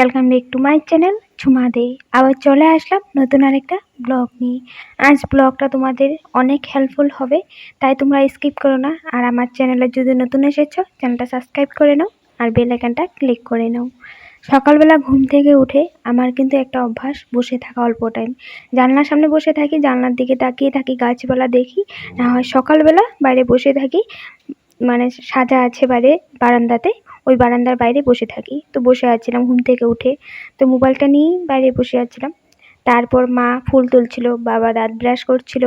Welcome back to my channel Jhuma Dey আবার চলে আসলাম নতুন আরেকটা ব্লগ নিয়ে। আজ ব্লগটা তোমাদের অনেক হেল্পফুল হবে, তাই তোমরা স্কিপ করো না। আর আমার চ্যানেলে যদি নতুন এসেছ চ্যানেলটা সাবস্ক্রাইব করে নাও আর বেল আইকনটা ক্লিক করে নাও। সকালবেলা ঘুম থেকে উঠে আমার কিন্তু একটা অভ্যাস, বসে থাকা অল্প টাইম জানলার সামনে বসে থাকি, জানলার দিকে তাকিয়ে থাকি, গাছপালা দেখি। না হয় সকালবেলা বাইরে বসে থাকি মানে সাজা আছে বাইরে বারান্দাতে। ওই বারান্দার বাইরে বসে থাকি। তো বসে আছিলাম ঘুম থেকে উঠে। তো মোবাইলটা নিয়েই বাইরে বসে আছিলাম। তারপর মা ফুল তুলছিল, বাবা দাঁত ব্রাশ করছিল,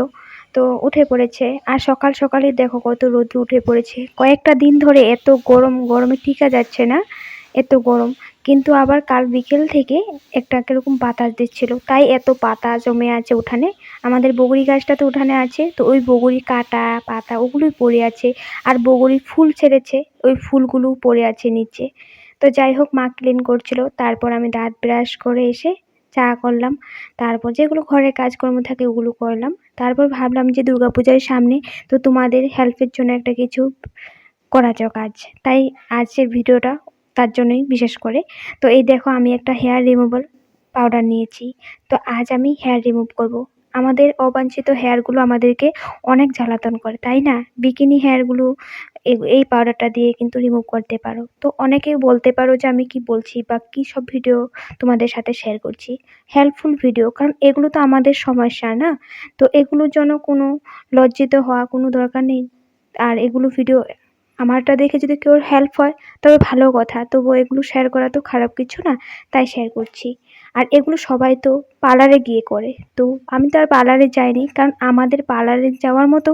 তো উঠে পড়েছে। আর সকাল সকালে দেখো কত রোদ্র উঠে পড়েছে। কয়েকটা দিন ধরে এত গরম, গরমে টিকা যাচ্ছে না, এত গরম। কিন্তু আবার কাল বিকেল থেকে একটা কীরকম বাতাস দিচ্ছিল। তাই এত পাতা জমে আছে উঠানে। আমাদের বগুড়ি গাছটা তো উঠানে আছে। তো ওই বগুড়ি কাটা, পাতা ওগুলোই পড়ে আছে। আর বগুড়ি ফুল ছেড়েছে। ওই ফুলগুলো পড়ে আছে নিচে। তো যাই হোক, মা ক্লিন করছিল। তারপর আমি দাঁত ব্রাশ করে এসে চা করলাম। তারপর যেগুলো ঘরের কাজকর্ম থাকে ওগুলো করলাম। তারপর ভাবলাম যে দুর্গাপূজার সামনে তো তোমাদের হেল্পের জন্য একটা কিছু করা যাক কাজ তাই আজকের ভিডিওটা তার জন্যই বিশেষ করে। তো এই দেখো আমি একটা হেয়ার রিমুভাল পাউডার নিয়েছি। তো আজ আমি হেয়ার রিমুভ করব। আমাদের অবাঞ্ছিত হেয়ারগুলো আমাদেরকে অনেক জ্বালাতন করে, তাই না? বিকিনি হেয়ারগুলো এই পাউডারটা দিয়ে কিন্তু রিমুভ করতে পারো। তো অনেকেই বলতে পারো যে আমি কি বলছি বা কী সব ভিডিও তোমাদের সাথে শেয়ার করছি। হেল্পফুল ভিডিও কারণ এগুলো তো আমাদের সমস্যা, না? তো এগুলোর জন্য কোনো লজ্জিত হওয়া কোনো দরকার নেই। আর এগুলো ভিডিও আমারটা দেখে যদি কেউ হেল্প হয়, তবে ভালো কথা। তবু এগুলো শেয়ার করা তো খারাপ কিছু না, তাই শেয়ার করছি। আর এগুলো সবাই তো পার্লারে গিয়ে করে। তো আমি তো আর পার্লারে যাইনি, কারণ আমাদের পার্লারে যাওয়ার মতো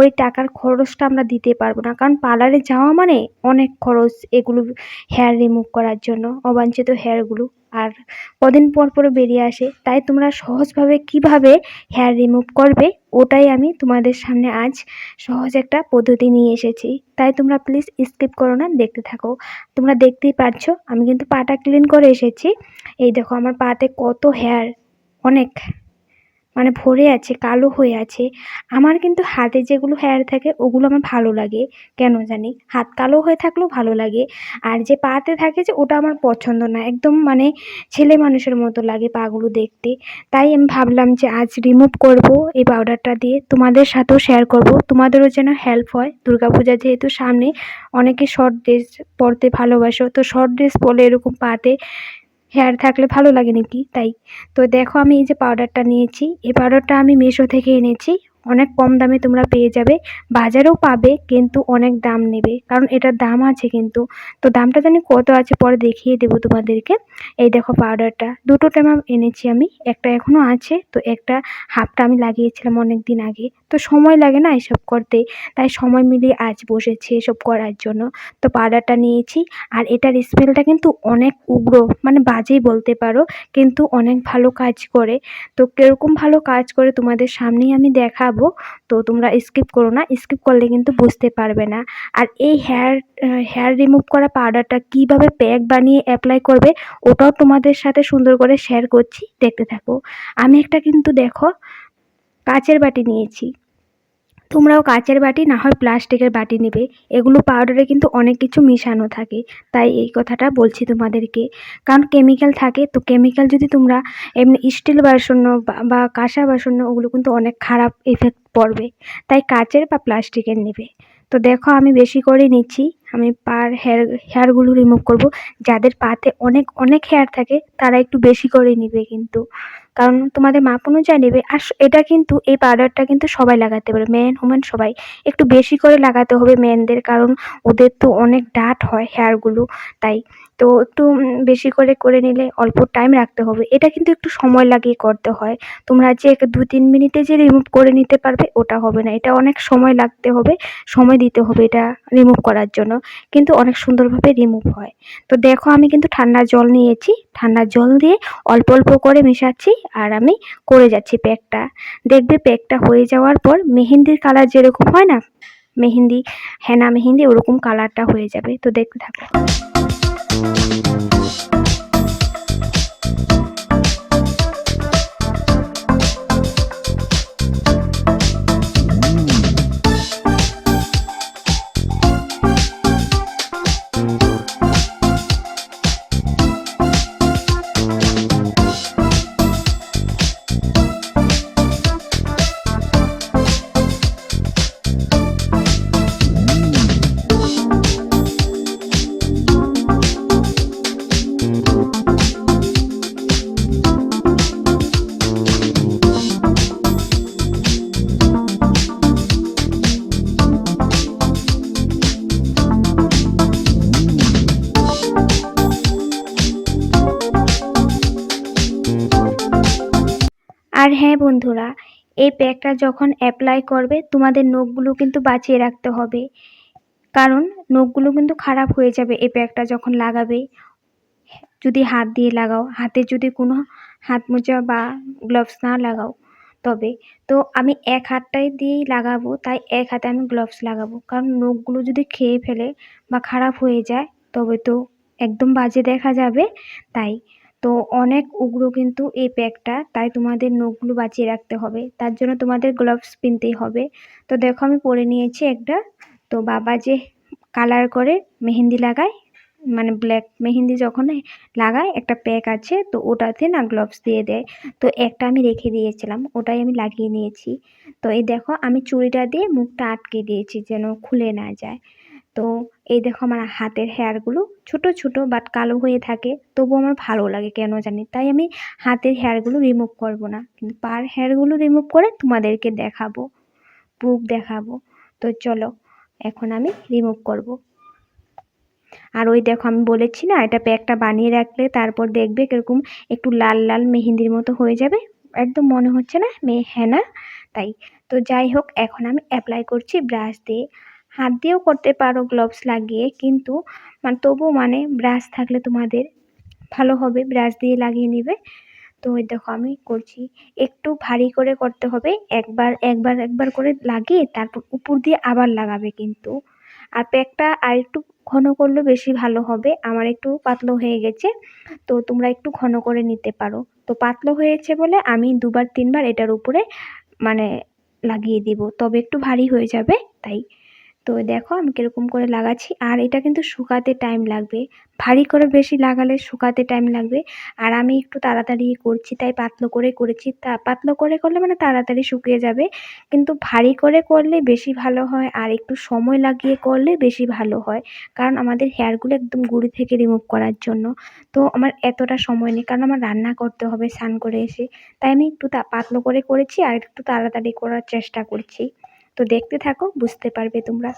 ওই টাকার খরচটা আমরা দিতে পারব না। কারণ পার্লারে যাওয়া মানে অনেক খরচ এগুলো হেয়ার রিমুভ করার জন্য, অবাঞ্ছিত হেয়ারগুলো আর কদিন পর পর বেরিয়ে আসে। তাই তোমরা সহজভাবে কীভাবে হেয়ার রিমুভ করবে, ওটাই আমি তোমাদের সামনে আজ সহজ একটা পদ্ধতি নিয়ে এসেছি। তাই তোমরা প্লিজ স্কিপ করো না, দেখতে থাকো। তোমরা দেখতেই পারছ, আমি কিন্তু পাটা ক্লিন করে এসেছি। এই দেখো আমার পাতে কত হেয়ার? অনেক। মানে ভরে আছে, কালো হয়ে আছে। আমার কিন্তু হাতে যেগুলো হেয়ার থাকে, ওগুলো আমার ভালো লাগে। কেন জানি? হাত কালো হয়ে থাকলেও ভালো লাগে। আর যে পাতে থাকে যে, ওটা আমার পছন্দ না। একদম মানে ছেলে মানুষের মতো লাগে পাগুলো দেখতে। তাই আমি ভাবলাম যে, আজ রিমুভ করব এই পাউডারটা দিয়ে। তোমাদের সাথেও শেয়ার করব। তোমাদেরও যেন হেল্প হয়। দুর্গাপূজা যেহেতু সামনে, অনেকে শর্ট ড্রেস পরতে ভালোবাসো। তো শর্ট ড্রেস পরলে এরকম পাতে হেয়ার থাকলে ভালো লাগে নাকি? তাই তো দেখো আমি এই যে পাউডারটা নিয়েছি। এই পাউডারটা আমি মিশো থেকে এনেছি। অনেক কম দামে তোমরা পেয়ে যাবে। বাজারেও পাবে, কিন্তু অনেক দাম নেবে। কারণ এটার দাম আছে কিন্তু। তো দামটা জানি কত আছে পরে দেখিয়ে দেবো তোমাদেরকে। এই দেখো পাউডারটা দুটো টাইম এনেছি আমি। একটা এখনও আছে। তো একটা হাফটা আমি লাগিয়েছিলাম অনেক দিন আগে। তো সময় লাগে না এসব করতে। তাই সময় মিলিয়ে আজ বসেছি এসব করার জন্য। তো পাউডারটা নিয়েছি। আর এটার স্মেলটা কিন্তু অনেক উগ্র মানে বাজেই বলতে পারো। কিন্তু অনেক ভালো কাজ করে। তো কীরকম ভালো কাজ করে তোমাদের সামনেই আমি দেখাবো তো তোমরা স্কিপ করো না স্কিপ করলে কিন্তু বুঝতে পারবে না। আর এই হেয়ার হেয়ার রিমুভ করা পাউডারটা কীভাবে প্যাক বানিয়ে অ্যাপ্লাই করবে, ওটাও তোমাদের সাথে সুন্দর করে শেয়ার করছি, দেখতে থাকো। আমি একটা কিন্তু দেখো, কাচের বাটি নিয়েছি। তোমরাও কাচের বাটি, না হয় প্লাস্টিকের বাটি নেবে। এগুলো পাউডারে কিন্তু অনেক কিছু মিশানো থাকে। তাই এই কথাটা বলছি তোমাদেরকে। কারণ কেমিক্যাল থাকে, তো কেমিক্যাল যদি তোমরা এমনি স্টিল বাসন বা কাঁসা বাসন ওগুলো কিন্তু অনেক খারাপ এফেক্ট পড়বে। তাই কাচের বা প্লাস্টিকের নেবে। তো দেখো আমি বেশি করে নিচ্ছি। আমি পার হেয়ার, হেয়ারগুলো রিমুভ করব। যাদের পাতে অনেক অনেক হেয়ার থাকে, তারা একটু বেশি করে নিবে কিন্তু। কারণ তোমাদের মাপ অনুযায়ী নেবে। আর এটা কিন্তু, এই পাউডারটা কিন্তু সবাই লাগাতে পারে। ম্যান ওমেন সবাই। একটু বেশি করে লাগাতে হবে ম্যানদের কারণ ওদের তো অনেক ডাট হয় হেয়ারগুলো। তাই, তো একটু বেশি করে করে নিলে অল্প টাইম রাখতে হবে। এটা কিন্তু একটু সময় লাগিয়ে করতে হয়। তোমরা যে দু, তিন মিনিটে যে রিমুভ করে নিতে পারবে, ওটা হবে না। এটা অনেক সময় লাগতে হবে, সময় দিতে হবে এটা রিমুভ করার জন্য। কিন্তু অনেক সুন্দরভাবে রিমুভ হয়। তো দেখো আমি কিন্তু ঠান্ডা জল নিয়েছি। ঠান্ডা জল দিয়ে অল্প অল্প করে মেশাচ্ছি আর আমি করে যাচ্ছি প্যাকটা। দেখবে প্যাকটা হয়ে যাওয়ার পর মেহেন্দির কালার যেরকম হয় না, মেহেন্দি, হেনা মেহেন্দি ওরকম কালারটা হয়ে যাবে। তো দেখতে থাকো। বন্ধুরা, এই প্যাকটা যখন অ্যাপ্লাই করবে, তোমাদের নখগুলো কিন্তু বাঁচিয়ে রাখতে হবে। কারণ নখগুলো কিন্তু খারাপ হয়ে যাবে এই প্যাকটা যখন লাগাবে। যদি হাত দিয়ে লাগাও, হাতে যদি কোনো হাত মোজা বা গ্লাভস না লাগাও তবে। তো আমি এক হাতটাই দিয়েই লাগাবো, তাই এক হাতে আমি গ্লাভস লাগাবো। কারণ নখগুলো যদি খেয়ে ফেলে বা খারাপ হয়ে যায়, তবে তো একদম বাজে দেখা যাবে, তাই তো অনেক উগ্র কিন্তু এই প্যাকটা, তাই তোমাদের নখগুলো বাঁচিয়ে রাখতে হবে। তার জন্য তোমাদের গ্লাভস পিনতেই হবে। তো দেখো আমি পরে নিয়েছি একটা। তো বাবা যে কালার করে মেহেন্দি লাগায় মানে ব্ল্যাক মেহেন্দি যখন লাগায়, একটা প্যাক আছে, তো ওটাতে না গ্লাভস দিয়ে দেয়। তো একটা আমি রেখে দিয়েছিলাম, ওটাই আমি লাগিয়ে নিয়েছি। তো এই দেখো আমি চুড়িটা দিয়ে মুখটা আটকে দিয়েছি যেন খুলে না যায়। তো এই দেখো আমার হাতের হেয়ারগুলো ছোট ছোট বাট কালো হয়ে থাকে। তবু আমার ভালো লাগে কেন জানি? তাই আমি হাতের হেয়ারগুলো রিমুভ করব না। কিন্তু পার হেয়ারগুলো রিমুভ করে তোমাদেরকে দেখাবো প্রুফ দেখাবো। তো চলো, এখন আমি রিমুভ করব। আর ওই দেখো আমি বলেছি না, এটা প্যাকটা বানিয়ে রাখলে তারপর দেখবে কীরকম একটু লাল লাল মেহেন্দির মতো হয়ে যাবে। একদম মনে হচ্ছে না, মেয়ে হেনা তাই। তো যাই হোক, এখন আমি অ্যাপ্লাই করছি ব্রাশ দিয়ে। হাত দিয়েও করতে পারো গ্লোভস লাগিয়ে, কিন্তু মানে তবু মানে ব্রাশ থাকলে তোমাদের ভালো হবে ব্রাশ দিয়ে লাগিয়ে নেবে। তো ওই দেখো আমি করছি। একটু ভারী করে করতে হবে, একবার একবার একবার করে লাগিয়ে তারপর উপর দিয়ে আবার লাগাবে কিন্তু। আর প্যাকটা আর একটু ঘন করলে বেশি ভালো হবে, আমার একটু পাতলো হয়ে গেছে, তো তোমরা একটু ঘন করে নিতে পারো। তো পাতলো হয়েছে বলে আমি দুবার, তিনবার এটার উপরে মানে লাগিয়ে দিব, তবে একটু ভারী হয়ে যাবে, তাই তো দেখো আমি কীরকম করে লাগাচ্ছি। আর এটা কিন্তু শুকাতে টাইম লাগবে। ভারী করে বেশি লাগালে শুকাতে টাইম লাগবে। আর আমি একটু তাড়াতাড়ি করছি, তাই পাতলো করে করেছি। তা পাতলো করে করলে মানে তাড়াতাড়ি শুকিয়ে যাবে। কিন্তু ভারী করে করলে বেশি ভালো হয়। আর একটু সময় লাগিয়ে করলে বেশি ভালো হয়। কারণ আমাদের হেয়ারগুলো একদম গুঁড়ি থেকে রিমুভ করার জন্য। তো আমার এতটা সময় নেই। কারণ আমার রান্না করতে হবে, স্নান করে এসে। তাই আমি একটু পাতলো করে করেছি আর একটু তাড়াতাড়ি করার চেষ্টা করছি। তো দেখতে থাকো বুঝতে পারবে তোমরা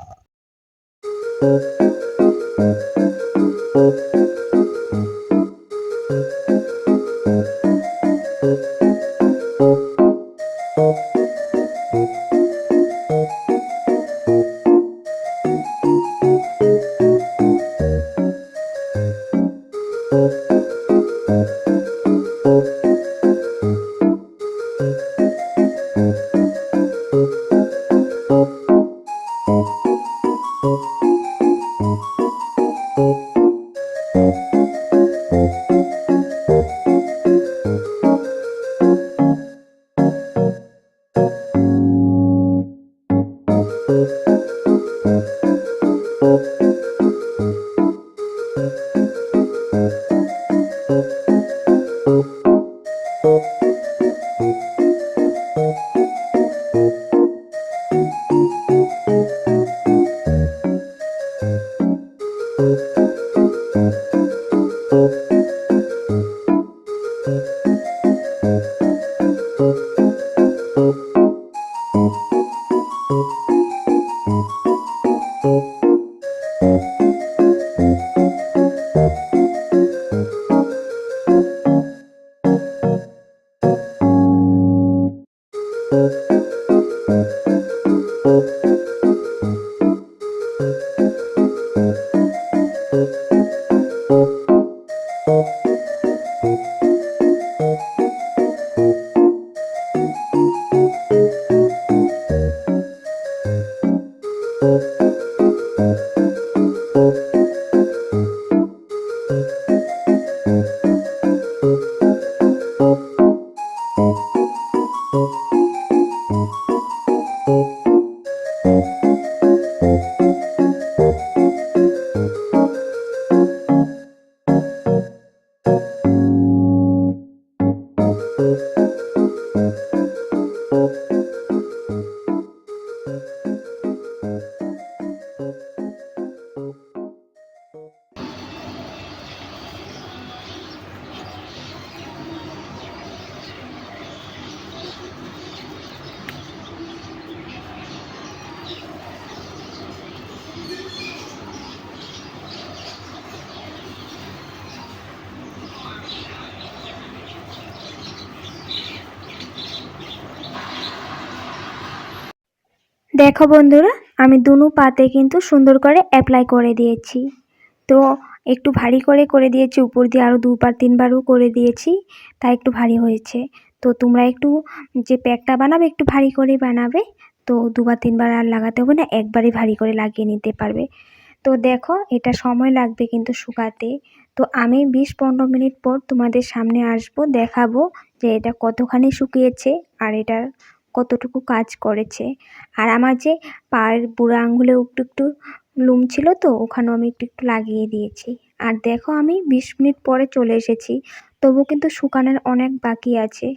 দেখো বন্ধুরা, আমি দুনু পাতে কিন্তু সুন্দর করে অ্যাপ্লাই করে দিয়েছি। তো একটু ভারী করে করে দিয়েছি, উপর দিয়ে আরও দুবার তিনবারও করে দিয়েছি, তাই একটু ভারী হয়েছে। তো তোমরা একটু যে প্যাকটা বানাবে, একটু ভারী করে বানাবে, তো দুবার তিনবার আর লাগাতে হবে না, একবারই ভারী করে লাগিয়ে নিতে পারবে। তো দেখো, এটা সময় লাগবে কিন্তু শুকাতে। তো আমি বিশ পনেরো মিনিট পর তোমাদের সামনে আসব, দেখাবো যে এটা কতখানি শুকিয়েছে, আর এটার কতটুকু কাজ করেছে। আর আমার যে পায়ের বুড়া আঙুলে একটু একটু লুম ছিল তো, ওখানেও আমি একটু একটু লাগিয়ে দিয়েছি। আর দেখো আমি বিশ মিনিট পরে চলে এসেছি তবু কিন্তু শুকানোর অনেক বাকি আছে।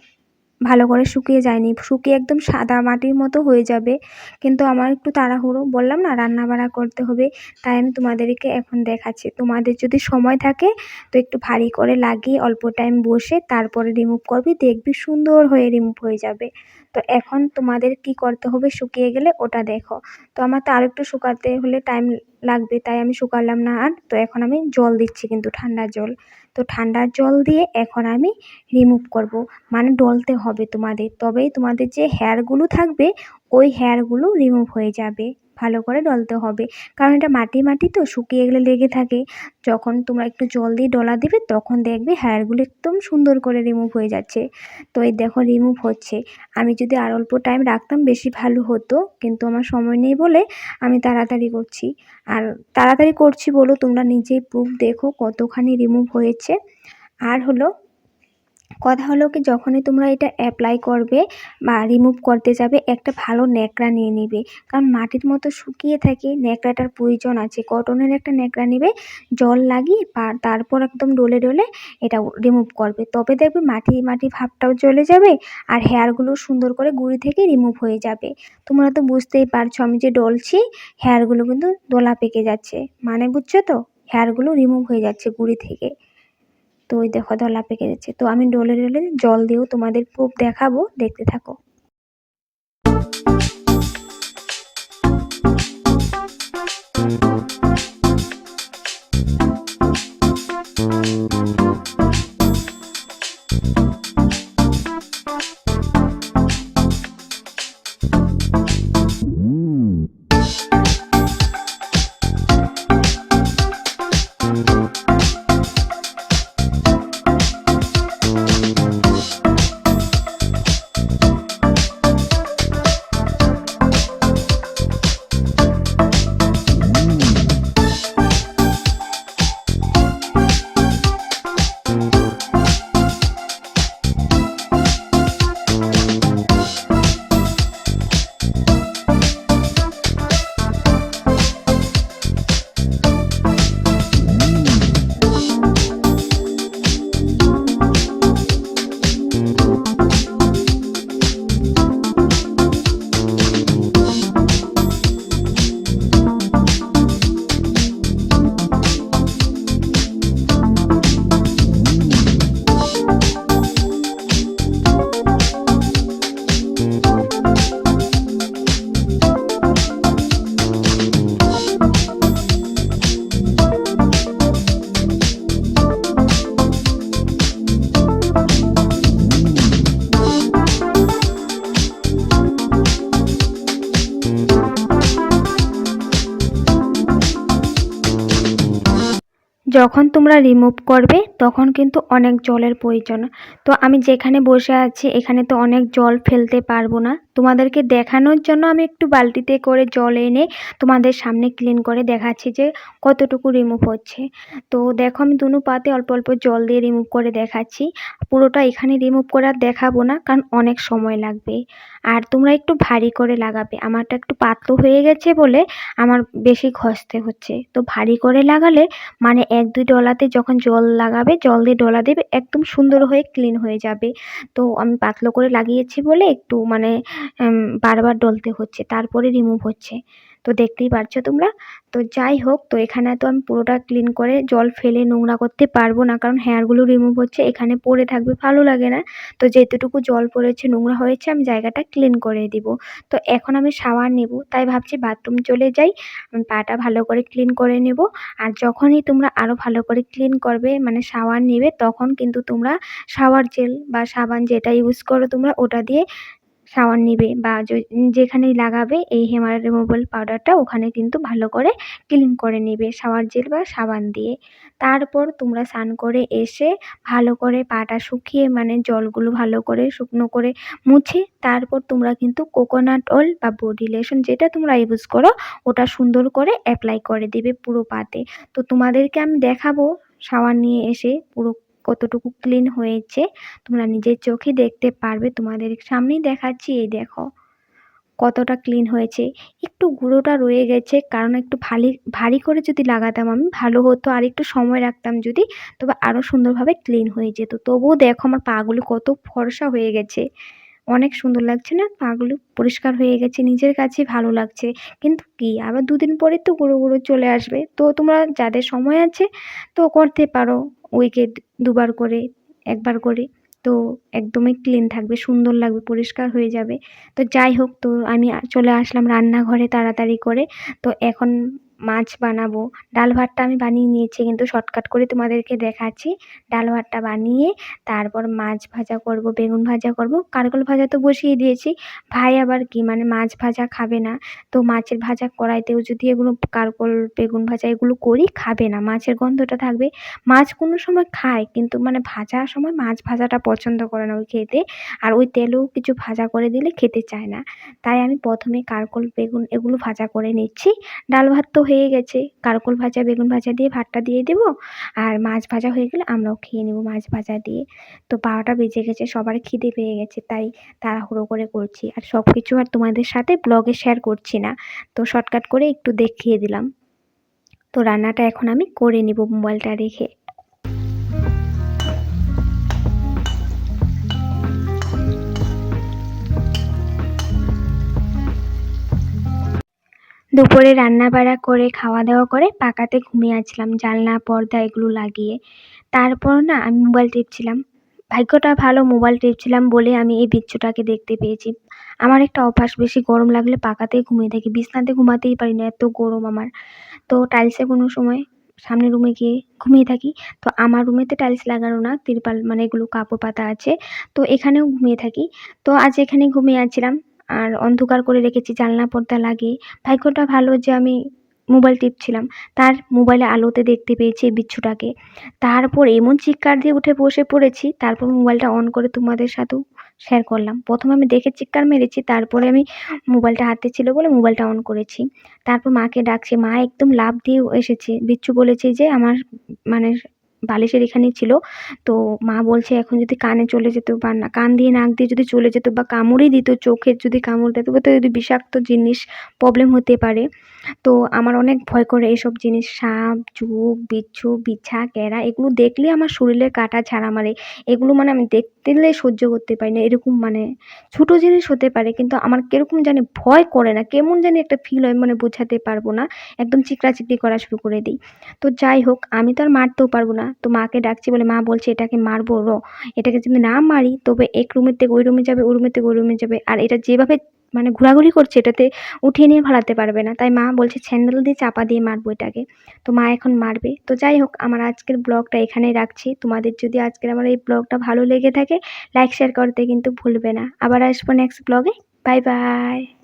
ভালো করে শুকিয়ে যায়নি। শুকিয়ে একদম সাদা মাটির মতো হয়ে যাবে। কিন্তু আমার একটু তাড়াহুড়ো। বললাম, না রান্না বাড়া করতে হবে। তাই আমি তোমাদেরকে এখন দেখাচ্ছি। তোমাদের যদি সময় থাকে, তো একটু ভারী করে লাগিয়ে অল্প টাইম বসে তারপরে রিমুভ করবি। দেখবি সুন্দর হয়ে রিমুভ হয়ে যাবে। তো এখন তোমাদের কি করতে হবে শুকিয়ে গেলে ওটা দেখো। তো আমার তো আর একটু শুকাতে হলে টাইম লাগবে, তাই আমি শুকালাম না আর। তো এখন আমি জল দিচ্ছি কিন্তু ঠান্ডা জল। তো ঠান্ডা জল দিয়ে এখন আমি রিমুভ করব। মানে ডলতে হবে তোমাদের। তবেই তোমাদের যে হেয়ারগুলো থাকবে, ওই হেয়ারগুলো রিমুভ হয়ে যাবে। ভালো করে ডলতে হবে। কারণ এটা মাটি মাটি তো, শুকিয়ে গেলে লেগে থাকে। যখন তোমরা একটু জল দিয়ে ডলা দিবে, তখন দেখবে হেয়ারগুলো একদম সুন্দর করে রিমুভ হয়ে যাচ্ছে। তো এই দেখো রিমুভ হচ্ছে। আমি যদি আর অল্প টাইম রাখতাম, বেশি ভালো হতো। কিন্তু আমার সময় নেই বলে আমি তাড়াতাড়ি করছি। আর তাড়াতাড়ি করছি বলো, তোমরা নিজেই প্রুফ দেখো কতখানি রিমুভ হয়েছে। আর হলো কথা হলো কি, যখনই তোমরা এটা অ্যাপ্লাই করবে বা রিমুভ করতে যাবে, একটা ভালো ন্যাকড়া নিয়ে নিবে। কারণ মাটির মতো শুকিয়ে থাকে, ন্যাকড়াটার প্রয়োজন আছে। কটনের একটা ন্যাকড়া নিবে, জল লাগিয়ে তারপর একদম ডলে ডলে এটা রিমুভ করবে। তবে দেখবে মাটি মাটি ভাবটাও চলে যাবে আর হেয়ারগুলো সুন্দর করে গুঁড়ি থেকে রিমুভ হয়ে যাবে। তোমরা তো বুঝতেই পারছ, আমি যে ডলছি হেয়ারগুলো কিন্তু দোলা পেকে যাচ্ছে। মানে বুঝছ তো? হেয়ারগুলো রিমুভ হয়ে যাচ্ছে গুঁড়ি থেকে। তো ওই দেখো ধলা পেকে গেছে তো আমি ডলে ডলে জল দিয়েও তোমাদের প্রুফ দেখাবো, দেখতে থাকো। যখন তোমরা রিমুভ করবে, তখন কিন্তু অনেক জলের প্রয়োজন। তো আমি যেখানে বসে আছি, এখানে তো অনেক জল ফেলতে পারব না। তোমাদেরকে দেখানোর জন্য আমি একটু বালতিতে করে জল এনে তোমাদের সামনে ক্লিন করে দেখাচ্ছি যে কতটুকু রিমুভ হচ্ছে। তো দেখো, আমি দুনো পাতে অল্প অল্প জল দিয়ে রিমুভ করে দেখাচ্ছি। পুরোটা এখানে রিমুভ করে দেখাবো না, কারণ অনেক সময় লাগবে। আর তোমরা একটু ভারী করে লাগাবে। আমারটা একটু পাতলো হয়ে গেছে বলে আমার বেশি ঘষতে হচ্ছে। তো ভারী করে লাগালে মানে এক দুই ডলাতে যখন জল লাগাবে, জল দিয়ে ডলা দেবে, একদম সুন্দর হয়ে ক্লিন হয়ে যাবে। তো আমি পাতলো করে লাগিয়েছি বলে একটু মানে বারবার ডলতে হচ্ছে, তারপরে রিমুভ হচ্ছে। তো দেখতেই পারছ তোমরা? তো যাই হোক, তো এখানে তো আমি পুরোটা ক্লিন করে জল ফেলে নোংরা করতে পারব না, কারণ হেয়ারগুলো রিমুভ হচ্ছে, এখানে পড়ে থাকবে, ভালো লাগে না। তো যেতটুকু জল পড়েছে, নোংরা হয়েছে, আমি জায়গাটা ক্লিন করে দিব। তো এখন আমি শাওয়ার নেব, তাই ভাবছি বাথরুম চলে যাই, আমি পাটা ভালো করে ক্লিন করে নেব। আর যখনই তোমরা আরও ভালো করে ক্লিন করবে মানে শাওয়ার নেবে, তখন কিন্তু তোমরা শাওয়ার জেল বা সাবান যেটা ইউজ করো তোমরা, ওটা দিয়ে শাওয়ার নিবে বা যেখানেই লাগাবে এই হেমার রিমুভাল পাউডারটা ওখানে কিন্তু ভালো করে ক্লিন করে নেবে শাওয়ার জেল বা সাবান দিয়ে। তারপর তোমরা স্নান করে এসে ভালো করে পাটা শুকিয়ে মানে জলগুলো ভালো করে শুকনো করে মুছে তারপর তোমরা কিন্তু কোকোনাট অয়েল বা বডি লোশন যেটা তোমরা ইউজ করো ওটা সুন্দর করে অ্যাপ্লাই করে দিবে পুরো পাতে। তো তোমাদেরকে আমি দেখাবো শাওয়ার নিয়ে এসে পুরো কতটুকু ক্লিন হয়েছে, তোমরা নিজের চোখে দেখতে পারবে, তোমাদের সামনেই দেখাচ্ছি, এই দেখো কতটা ক্লিন হয়েছে। একটু গুঁড়োটা রয়ে গেছে, কারণ একটু ভারী ভারী করে যদি লাগাতাম আমি, ভালো হতো, আর একটু সময় রাখতাম যদি, তবে আরও সুন্দরভাবে ক্লিন হয়ে যেত তবুও দেখো আমার পাগুলো কত ফর্সা হয়ে গেছে। অনেক সুন্দর লাগছে না? পাগুলো, পরিষ্কার হয়ে গেছে, নিজের কাছে ভালো লাগছে। কিন্তু কি, আবার দুদিন পরে তো গুঁড়ো গুঁড়ো চলে আসবে। তো তোমরা যাদের সময় আছে, তো করতে পারো। উইকে দুবার করে, একবার করে। তো একদমই ক্লিন থাকবে, সুন্দর লাগবে, পরিষ্কার হয়ে যাবে। তো যাই হোক, তো আমি চলে আসলাম রান্নাঘরে তাড়াতাড়ি করে। তো এখন মাছ বানাবো। ডাল ভাতটা আমি বানিয়ে নিয়েছি, কিন্তু শর্টকাট করে তোমাদেরকে দেখাচ্ছি। ডাল ভাতটা বানিয়ে তারপর মাছ ভাজা করব, বেগুন ভাজা করব। কারকল ভাজা তো বসিয়ে দিয়েছি। ভাই আবার কি মানে মাছ ভাজা খাবে না। তো মাছের ভাজা কড়াইতেও যদি এগুলো কারকল, বেগুন ভাজা এগুলো করি, খাবে না। মাছের গন্ধটা থাকবে। মাছ কোনো সময় খায়, কিন্তু মানে ভাজার সময় মাছ ভাজাটা পছন্দ করে না ওই খেতে। আর ওই তেলেও কিছু ভাজা করে দিলে খেতে চায় না। তাই আমি প্রথমে কারকল, বেগুন এগুলো ভাজা করে নিচ্ছি। ডাল ভাত তো হয়ে গেছে। কারকল ভাজা, বেগুন ভাজা দিয়ে ভাতটা দিয়ে দেব। আর মাছ ভাজা হয়ে গেলে আমরাও খেয়ে নেব মাছ ভাজা দিয়ে। তো বারোটা বেজে গেছে, সবার খিদে পেয়ে গেছে, তাই তাড়াহুড়ো করে করছি। আর সব কিছু আর তোমাদের সাথে ব্লগে শেয়ার করছি না। তো শর্টকাট করে একটু দেখিয়ে দিলাম। তো রান্নাটা এখন আমি করে নিব মোবাইলটা রেখে। দুপুরে রান্না বাড়া করে খাওয়া দাওয়া করে পাকাতে ঘুমিয়ে আছিলাম, জানলা, পর্দা এগুলো লাগিয়ে। তারপর না আমি মোবাইল টিপছিলাম। ভাগ্যটা ভালো মোবাইল টিপছিলাম বলে আমি এই বিচ্ছুটাকে দেখতে পেয়েছি। আমার একটা অভ্যাস, বেশি গরম লাগলে পাকাতেই ঘুমিয়ে থাকি। বিছনাতে ঘুমাতেই পারি না, এত গরম আমার। তো টাইলসে কোনো সময় সামনের রুমে গিয়ে ঘুমিয়ে থাকি। তো আমার রুমেতে টাইলস লাগানো না, তিরপাল মানে এগুলো কাপড় পাতা আছে। তো এখানেও ঘুমিয়ে থাকি। তো আজ এখানে ঘুমিয়ে আছিলাম। আর অন্ধকার করে রেখেছি, জানলা, পর্দা লাগিয়ে। ভাগ্যটা ভালো যে আমি মোবাইল টিপছিলাম। তার মোবাইলে আলোতে দেখতে পেয়েছি বিচ্ছুটাকে। তারপর এমন চিৎকার দিয়ে উঠে বসে পড়েছি, তারপর মোবাইলটা অন করে তোমাদের সাথেও শেয়ার করলাম। প্রথমে আমি দেখে চিৎকার মেরেছি, তারপরে আমি মোবাইলটা হাতে ছিল বলে মোবাইলটা অন করেছি। তারপর মাকে ডাকছি, মা, একদম লাভ দিয়ে এসেছে। বিচ্ছু বলেছে যে, আমার মানে বালিশের এখানেই ছিল। তো মা বলছে, এখন যদি কানে চলে যেত বা না, কান দিয়ে নাক দিয়ে যদি চলে যেত বা কামড়েই দিত, চোখের যদি কামড় দিত তো যদি বিষাক্ত জিনিস প্রবলেম হতে পারে। তো আমার অনেক ভয় করে এসব জিনিস, সাপ জোক বিচ্ছু, বিছা ক্যারা এগুলো দেখলে আমার শরীরে কাটা ছাড়া মারে। এগুলো মানে আমি দেখতে সহ্য করতে পারি না। এরকম মানে ছোটো জিনিস হতে পারে, কিন্তু আমার কীরকম জানি ভয় করে না। কেমন জানি একটা ফিল হয় মানে বোঝাতে পারব না। একদম চিকড়াচিকড়ি করা শুরু করে দিই। তো যাই হোক, আমি তো আর মারতেও পারব না। তো মাকে ডাকছি বলে, মা বলছে এটাকে মারবো র, এটাকে যদি না মারি, তবে এক রুমের থেকে ওই রুমে যাবে, ওই রুমের থেকে ওই রুমে যাবে। আর এটা যেভাবে মানে ঘোরাঘুরি করছে, এটাতে উঠিয়ে নিয়ে ভালাতে পারবে না। তাই মা বলছে, স্যান্ডেল দিয়ে চাপা দিয়ে মারবো এটাকে। তো মা এখন মারবে। তো যাই হোক, আমার আজকের ব্লগটা এখানেই রাখছি। তোমাদের যদি আজকের আমার এই ব্লগটা ভালো লেগে থাকে, লাইক, শেয়ার করতে কিন্তু ভুলবে না। আবার আসব নেক্সট ব্লগে। Bye bye.